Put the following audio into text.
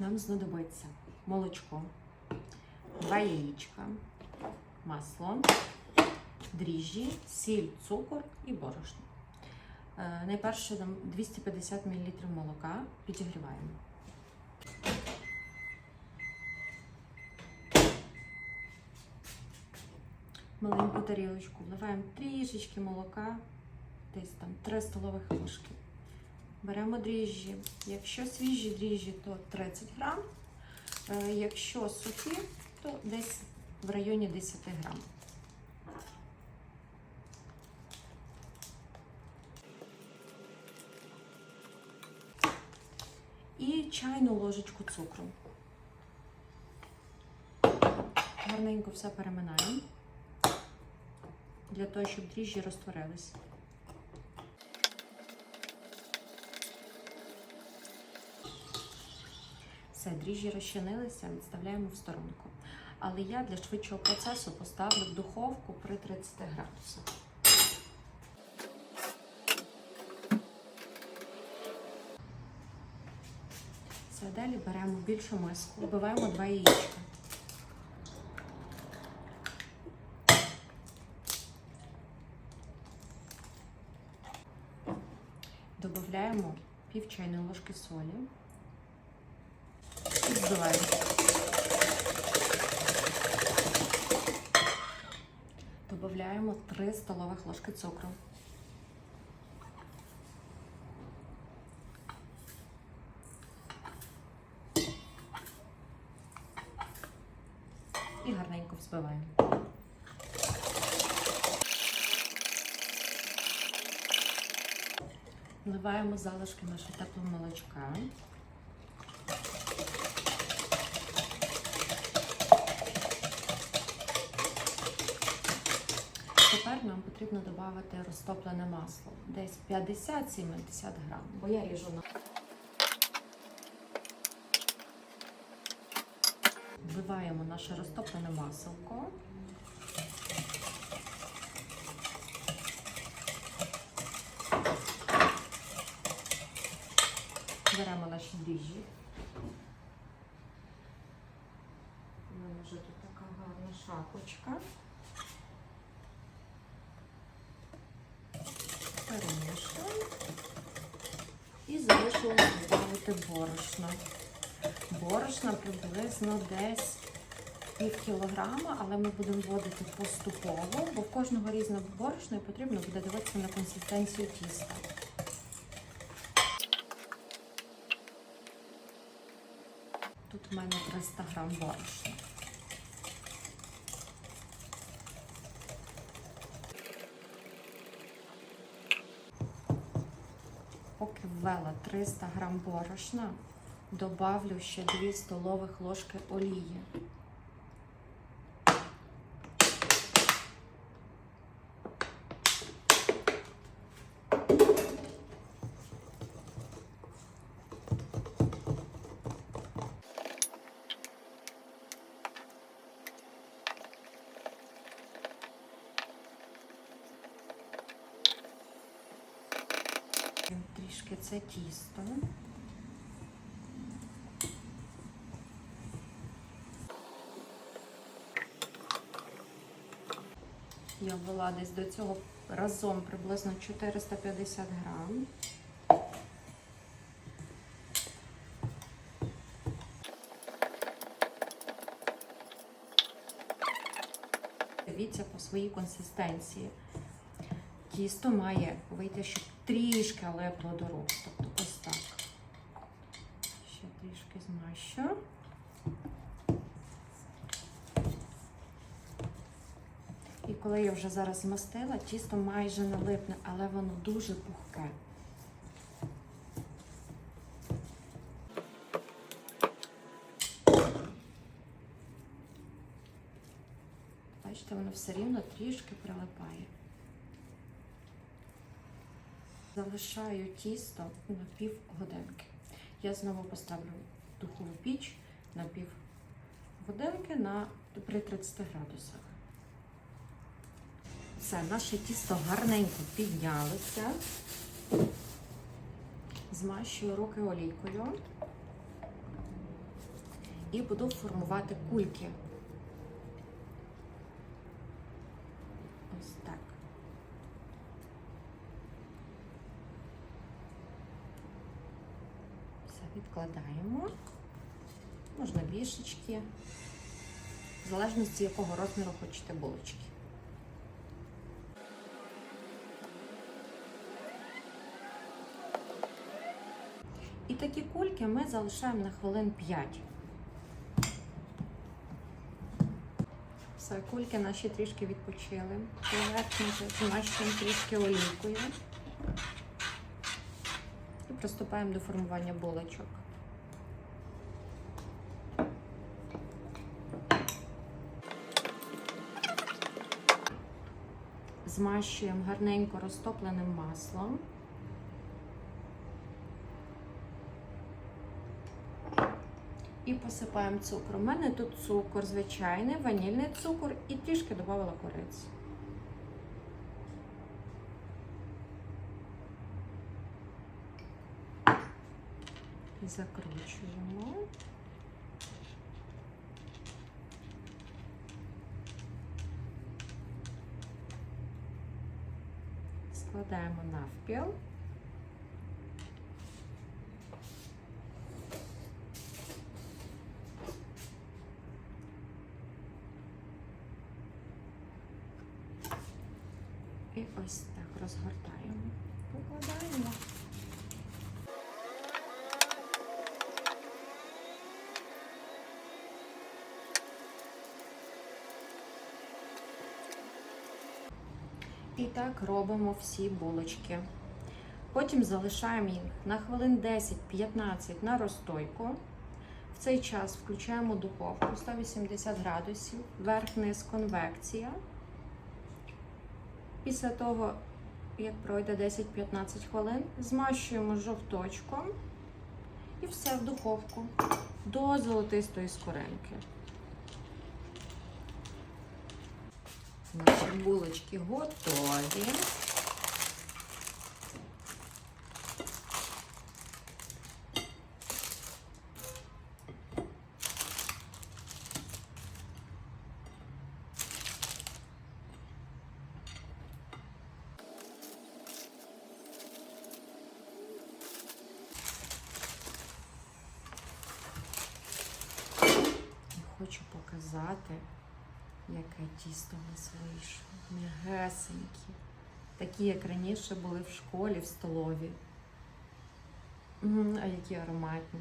нам знадобиться молочко, два яєчка, масло, дріжджі, сіль, цукор і борошно. Е, Найперше нам 250 мл молока підігріваємо. Маленьку тарілочку вливаємо трішечки молока, десь там 3 столових ложки. Беремо дріжджі. Якщо свіжі дріжджі, то 30 грам. Е, Якщо сухі, то десь в районі 10 грам. І чайну ложечку цукру. Гарненько все переминаємо для того, щоб дріжджі розтворились. Все, дріжджі розчинилися, відставляємо в сторонку. Але я для швидшого процесу поставлю в духовку при 30 градусах. Все, далі беремо більшу миску, вбиваємо два яєчка. Додаємо пів чайної ложки солі і збиваємо. Додаємо 3 столових ложки цукру. І гарненько взбиваємо. Вливаємо залишки нашого теплого молочка. Нам потрібно додати розтоплене масло. Десь 50-70 грам, бо я ріжу на. Вливаємо наше розтоплене маселко. Беремо наші дріжджі. У мене вже тут така гарна шапочка. Перемішуємо. І залишилось додати борошно. Борошна приблизно десь пів кілограма, але ми будемо вводити поступово, бо в кожного різного борошна і потрібно буде дивитися на консистенцію тіста. Тут в мене 300 грам борошна. Ввела 300 грам борошна, добавлю ще 2 столових ложки олії. Трішки це тісто. Я ввела десь до цього разом приблизно 450 грам. Дивіться по своїй консистенції. Тісто має вийти, трішки липло до рук. Тобто ось так. Ще трішки змащу. І коли я вже зараз змастила, тісто майже не липне, але воно дуже пухке. Бачите, воно все рівно трішки прилипає. Залишаю тісто на пів годинки. Я знову поставлю духову піч на пів годинки на, при 30 градусах. Все, наше тісто гарненько піднялося. Змащую руки олійкою. і буду формувати кульки. Ось так. Все. Можна більшечки, в залежності якого розміру хочете булочки. І такі кульки ми залишаємо на хвилин 5. Все, кульки наші трішки відпочили. Змащуємо трішки олійкою. І приступаємо до формування булочок. Змащуємо гарненько розтопленим маслом. І посипаємо цукор. У мене тут цукор звичайний, ванільний цукор і трішки додавала кориці. Закручуємо. Складаємо навпіл. І ось так розгортаємо. Покладаємо. І так робимо всі булочки. Потім залишаємо їх на хвилин 10-15 на розстойку. В цей час включаємо духовку 180 градусів, верх-низ конвекція. Після того, як пройде 10-15 хвилин, змащуємо жовточком і все в духовку до золотистої скоринки. Наші булочки готові. Хочу показати, яке тісто у нас вийшло. М'ягесенькі. Такі, як раніше були в школі, в столові. А які ароматні.